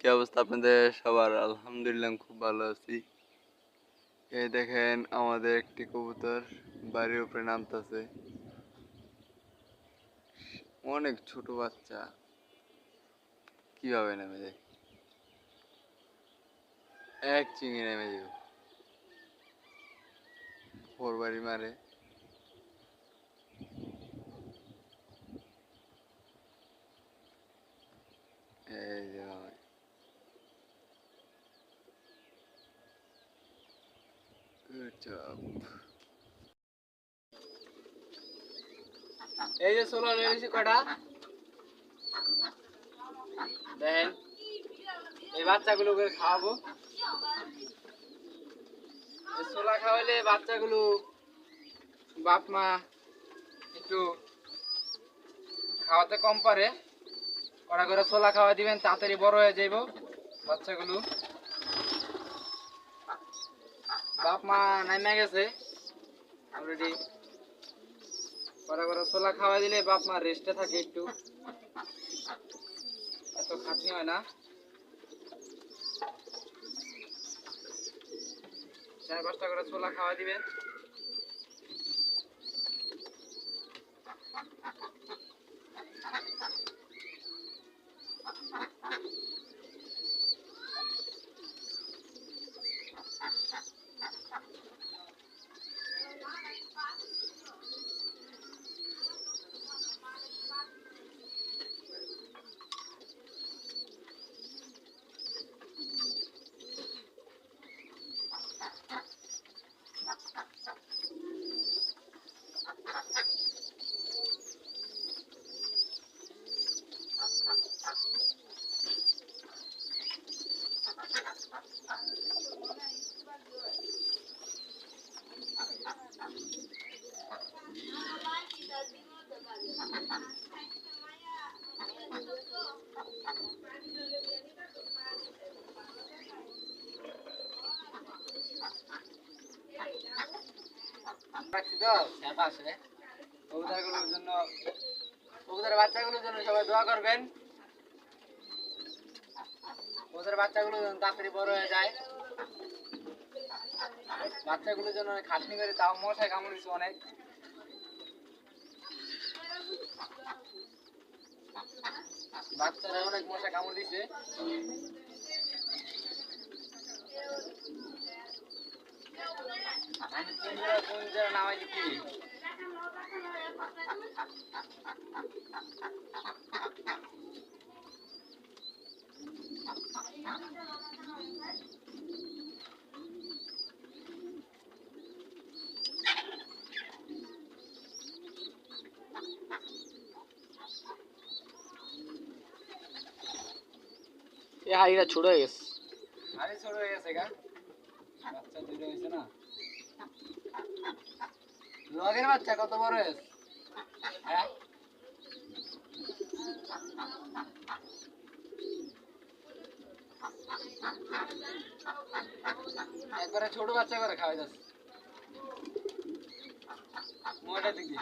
কি অবস্থা আপনাদের সবার? আলহামদুলিল্লাহ, খুব ভালো আছি। এই দেখেন, আমাদের একটি কবুতর বাড়ির উপরে নামতেছে। অনেক ছোট বাচ্চা। কীভাবে নেমে যায় এক চিঙে নেমে যাবে ফোর বাড়ি মারে এই যে ভাই Good job. এই যে সোলার রয়েছে কটা দেখেন এই বাচ্চাগুলো করে খাওয়াবো। এই সোলা খাওয়াইলে বাচ্চাগুলো বাপ মা একটু খাওয়াতে কম পারে। কটা করে সোলা খাওয়া দিবেন, তাড়াতাড়ি বড় হয়ে যাইব বাচ্চাগুলো। বাপ মা নামে গেছে। অলরেডি বড় করে ছোলা খাওয়া দিলে বাপ মা রেস্টে থাকে একটু। এত খাটনি হয় না। চার পাঁচটা করে ছোলা খাওয়া দিবেন। রাখছি তো? স্যাপ জন্য সবাই দোয়া করবেন। কবুতরের বাচ্চাগুলো যেন তাড়াতাড়ি বড় হয়ে যায়। বাচ্চাগুলোর জন্য খাটনি করে তাও মশাই কামড় দিচ্ছে অনেক। বাচ্চারা অনেক মশা কামড় দিছে। নামাই এই হাড়িটা ছোট হয়ে গেছে। ছোট বাচ্চা না। লগের বাচ্চা কত বড় হয়েছে? হ্যাঁ? একবারে ছোট বাচ্চা করে খাওয়া যাচ্ছে। মোটা দিকে